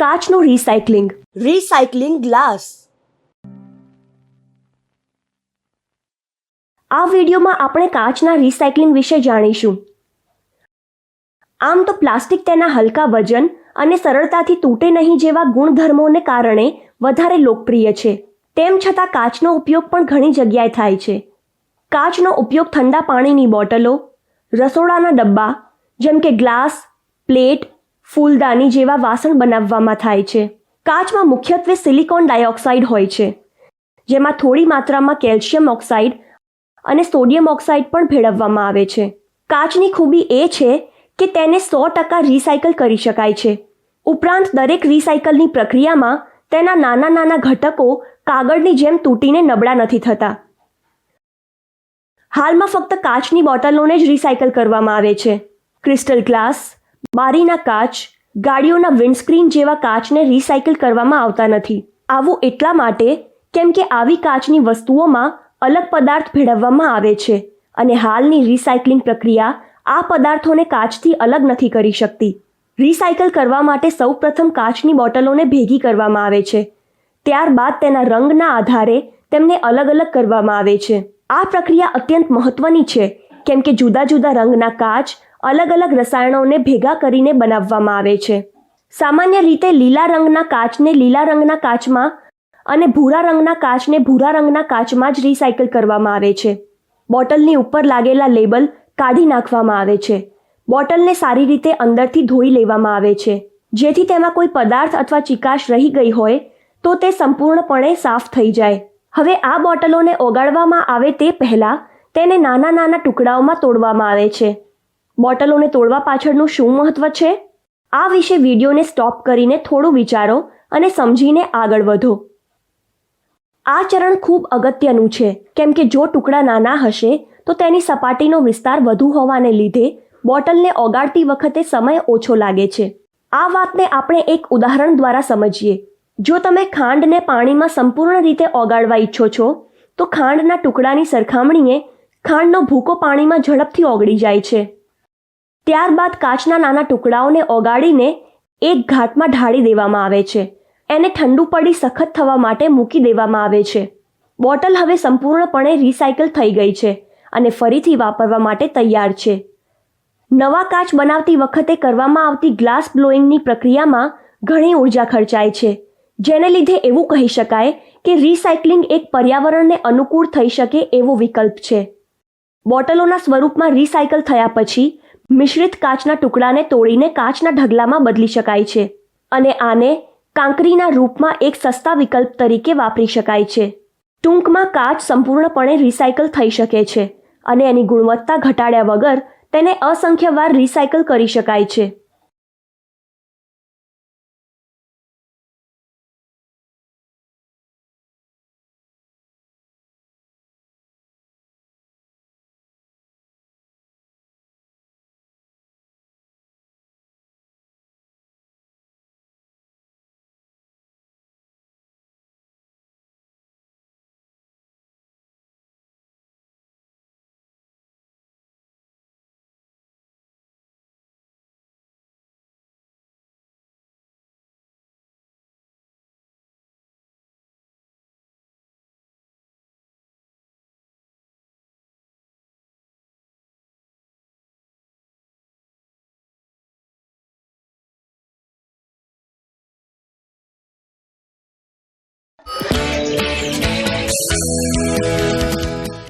કાચનું recycling recycling glass આ વિડીયોમાં આપણે કાચના રિસાયકલિંગ વિશે જાણીશું. આમ તો પ્લાસ્ટિક તેના હલકા વજન અને સરળતાથી તૂટે નહીં જેવા ગુણધર્મોને કારણે વધારે લોકપ્રિય છે. તેમ છતાં કાચનો ઉપયોગ પણ ઘણી જગ્યાએ થાય છે. કાચનો ઉપયોગ ઠંડા પાણીની બોટલો રસોડાના ડબ્બા જેમ કે ગ્લાસ પ્લેટ ફૂલદાની જેવા વાસણ બનાવવામાં થાય છે. કાચમાં મુખ્યત્વે સિલિકોન ડાયોક્સાઇડ હોય છે. જેમાં થોડી માત્રામાં કેલ્શિયમ ઓક્સાઇડ અને સોડિયમ ઓક્સાઇડ પણ ભેળવવામાં આવે છે. કાચની ખૂબી એ છે કે તેને સો ટકા રિસાયકલ કરી શકાય છે. ઉપરાંત દરેક રિસાયકલની પ્રક્રિયામાં તેના નાના નાના ઘટકો કાગળની જેમ તૂટીને નબળા નથી થતા. હાલમાં ફક્ત કાચની બોટલોને જ રિસાયકલ કરવામાં આવે છે. ક્રિસ્ટલ ગ્લાસ બારીના કાચ, ગાડીઓના વિન્ડસ્ક્રીન જેવા કાચને રિસાયકલ કરવામાં આવતા નથી. આવું એટલા માટે કેમ કે આવી કાચની વસ્તુઓમાં અલગ પદાર્થ ભેળવવામાં આવે છે અને હાલની રિસાયકલિંગ પ્રક્રિયા આ પદાર્થોને કાચથી અલગ નથી કરી શકતી. રિસાયકલ કરવા માટે સૌપ્રથમ કાચની બોટલોને ભેગી કરવામાં આવે છે. ત્યારબાદ તેના રંગના આધારે તેમને અલગ અલગ કરવામાં આવે છે. આ પ્રક્રિયા અત્યંત મહત્વની છે, કેમ કે જુદા જુદા રંગના કાચ અલગ અલગ રસાયણોને ભેગા કરીને બનાવવામાં આવે છે. સામાન્ય રીતે લીલા રંગના કાચને લીલા રંગના કાચમાં અને ભૂરા રંગના કાચને ભૂરા રંગના કાચમાં જ રિસાયકલ કરવામાં આવે છે. બોટલની ઉપર લાગેલા લેબલ કાઢી નાખવામાં આવે છે. બોટલને સારી રીતે અંદરથી ધોઈ લેવામાં આવે છે. જેથી તેમાં કોઈ પદાર્થ અથવા ચિકાશ રહી ગઈ હોય તો તે સંપૂર્ણપણે સાફ થઈ જાય. હવે આ બોટલોને ઓગાળવામાં આવે તે પહેલાં તેને નાના નાના ટુકડાઓમાં તોડવામાં આવે છે. બોટલોને તોડવા પાછળનું શું મહત્વ છે? આ વિશે વિડીયોને સ્ટોપ કરીને થોડું વિચારો અને સમજીને આગળ વધો. આ ચરણ ખૂબ અગત્યનું છે. કેમ કે જો ટુકડા નાના હશે, તો તેની સપાટીનો વિસ્તાર વધુ હોવાને લીધે બોટલને ઓગાળતી વખતે સમય ઓછો લાગે છે. આ વાતને આપણે એક ઉદાહરણ દ્વારા સમજીએ. જો તમે ખાંડને પાણીમાં સંપૂર્ણ રીતે ઓગાળવા ઈચ્છો છો, તો ખાંડના ટુકડાની સરખામણીએ ખાંડનો ભૂકો પાણીમાં ઝડપથી ઓગળી જાય છે. ત્યારબાદ કાચના નાના ટુકડાઓને ઓગાળીને એક ઘાટમાં ઢાળી દેવામાં આવે છે. એને ઠંડુ પડી સખત થવા માટે મૂકી દેવામાં આવે છે. બોટલ હવે સંપૂર્ણપણે રિસાયકલ થઈ ગઈ છે અને ફરીથી વાપરવા માટે તૈયાર છે. નવા કાચ બનાવતી વખતે કરવામાં આવતી ગ્લાસ બ્લોઈંગની પ્રક્રિયામાં ઘણી ઊર્જા ખર્ચાય છે. જેને લીધે એવું કહી શકાય કે રિસાયકલિંગ એક પર્યાવરણને અનુકૂળ થઈ શકે એવો વિકલ્પ છે. બોટલોના સ્વરૂપમાં રિસાયકલ થયા પછી મિશ્રિત કાચના ટુકડાને તોડીને કાચના ઢગલામાં બદલી શકાય છે અને આને કાંકરીના રૂપમાં એક સસ્તા વિકલ્પ તરીકે વાપરી શકાય છે. ટૂંકમાં કાચ સંપૂર્ણપણે રિસાયકલ થઈ શકે છે અને એની ગુણવત્તા ઘટાડ્યા વગર તેને અસંખ્ય વાર રિસાયકલ કરી શકાય છે.